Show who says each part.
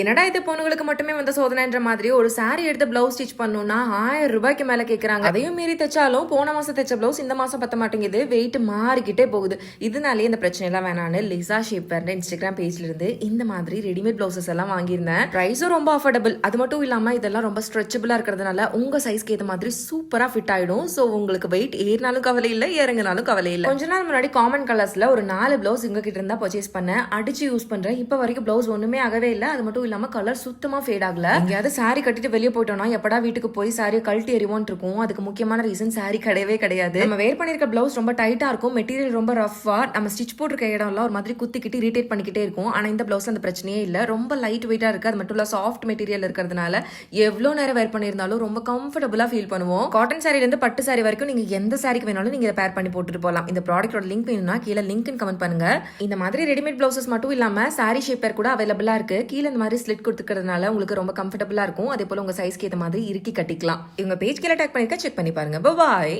Speaker 1: என்னடா இது பொண்ணுங்களுக்கு மட்டுமே வந்த சோதனைன்ற மாதிரி ஒரு சாரி எடுத்து பிளவுஸ் ஸ்டிச் பண்ணணும்னா ஆயிரம் ரூபாய்க்கு மேல கேட்கறாங்க அதையும் மீறி தைச்சாலும் போன மாசம் தைச்ச பிளவுஸ் இந்த மாசம் பத்த மாட்டேங்குது. வெயிட் மாறிக்கிட்டே போகுது. இதனாலே இந்த பிரச்சனை எல்லாம் வேணான்னு லிசா ஷேப்பர் இன்ஸ்டாகிராம் பேஜ்ல இருந்து இந்த மாதிரி ரெடிமேட் பிளவுசஸ் எல்லாம் வாங்கியிருந்தேன். ப்ரைஸும் ரொம்ப அஃபோர்டபுள் அது மட்டும் இல்லாம இதெல்லாம் ரொம்ப ஸ்ட்ரெச்சபிளா இருக்கிறதுனால உங்க சைஸ்க்கு ஏத்த மாதிரி சூப்பரா ஃபிட் ஆயிடும். ஸோ உங்களுக்கு வெயிட் ஏறினாலும் கவலை இல்லை இறங்கினாலும் கவலை இல்லை. கொஞ்ச நாள் முன்னாடி காமன் கலர்ஸ்ல ஒரு நாலு பிளவுஸ் உங்ககிட்ட இருந்தா பர்ச்சேஸ் பண்ணேன். அடிச்சு யூஸ் பண்றேன். இப்போ வரைக்கும் பிளவுஸ் ஒண்ணுமே ஆகவே இல்லை. அது மட்டும் இல்லாமல் கலர் சுத்தமாக ஃபேட் ஆகல. எங்கேயாவது சாரி கட்டிட்டு வெளியே போயிட்டோம்னா எப்படா வீட்டுக்கு போய் சாரியை கழட்டி எறிவோன் இருக்கும். அதுக்கு முக்கியமான ரீசன் சாரி கிடையவே கிடையாது. நம்ம வேர் பண்ணியிருக்க பிளவுஸ் ரொம்ப டைட்டா இருக்கும். மெட்டீரியல் ரொம்ப ரஃபா நம்ம ஸ்டிச் போட்டிருக்க இடம்லாம் ஒரு மாதிரி குத்திக்கிட்டு இரிட்டேட் பண்ணிக்கிட்டே இருக்கும். ஆனால் இந்த பிளவுஸ் அந்த பிரச்சனையே இல்லை. ரொம்ப லைட் வெயிட்டா இருக்கு. அது மட்டும் இல்ல சாஃப்ட் மெட்டீரியல் இருக்கிறதுனால எவ்வளோ நேரம் வேர் பண்ணியிருந்தாலும் ரொம்ப கம்ஃபர்டபுளா ஃபீல் பண்ணுவோம். காட்டன் சாரில இருந்து பட்டு சாரி வரைக்கும் நீங்க எந்த சாரிக்கு வேணாலும் நீங்க பேர் பண்ணி போட்டுட்டு போகலாம். இந்த ப்ராடக்ட்டோட லிங்க் வேணும்னா கீழே லிங்க் கமெண்ட் பண்ணுங்க. இந்த மாதிரி ரெடிமேட் பிளவுசஸ் மட்டும் இல்லாம சாரி ஷேப்பர் கூட அவைலபிளா இருக்கு. கீழே இந்த மாதிரி ஸ்லிட் கொடுத்துக்கிறதுனால உங்களுக்கு ரொம்ப கம்ஃபர்டபுளாக இருக்கும். அதே போல் உங்கள் சைஸ்க்கு ஏற்ற மாதிரி இறுக்கி கட்டிக்கலாம். இவங்க பேஜ் கீழே டேக் செக் பண்ணி பாருங்க. பாய்